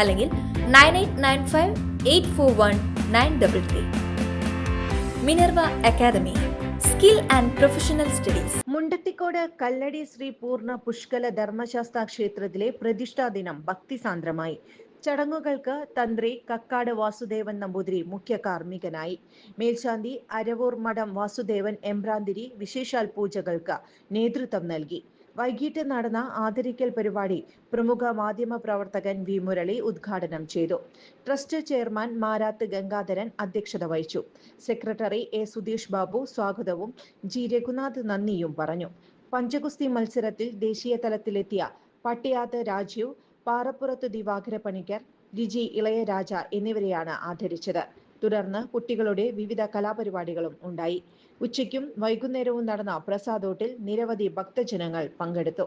അല്ലെങ്കിൽ nine eight nine five eight four one nine double three. Minerva academy skill and professional studies. Mundathikode Kalladi Shri Poorna Pushkala Dharmasastha ക്ഷേത്രത്തിലെ പ്രതിഷ്ഠാ ദിനം ഭക്തിസാന്ദ്രമായി. ചടങ്ങുകൾക്ക് തന്ത്രി കക്കാട് വാസുദേവൻ നമ്പൂതിരി മുഖ്യ കാർമ്മികനായി. മേൽശാന്തി അരവൂർ മഠം വാസുദേവൻ എംബ്രാന്തിരി വിശേഷാൽ പൂജകൾക്ക് നേതൃത്വം നൽകി. വൈകിട്ട് നടന്ന ആദരിക്കൽ പരിപാടി പ്രമുഖ മാധ്യമ പ്രവർത്തകൻ വി മുരളി ഉദ്ഘാടനം ചെയ്തു. ട്രസ്റ്റ് ചെയർമാൻ മാരാത്ത് ഗംഗാധരൻ അധ്യക്ഷത വഹിച്ചു. സെക്രട്ടറി എ സുധീഷ് ബാബു സ്വാഗതവും ജി രഘുനാഥ് നന്ദിയും പറഞ്ഞു. പഞ്ചഗുസ്തി മത്സരത്തിൽ ദേശീയ തലത്തിലെത്തിയ പട്ടിയാത്ത് രാജീവ് പാറപ്പുറത്ത് ദിവാകര പണിക്കർ രിജി ഇളയരാജ എന്നിവരെയാണ് ആദരിച്ചത്. തുടർന്ന് കുട്ടികളുടെ വിവിധ കലാപരിപാടികളും ഉണ്ടായി. ഉച്ചയ്ക്കും വൈകുന്നേരവും നടന്ന പ്രസാദോട്ടിൽ നിരവധി ഭക്തജനങ്ങൾ പങ്കെടുത്തു.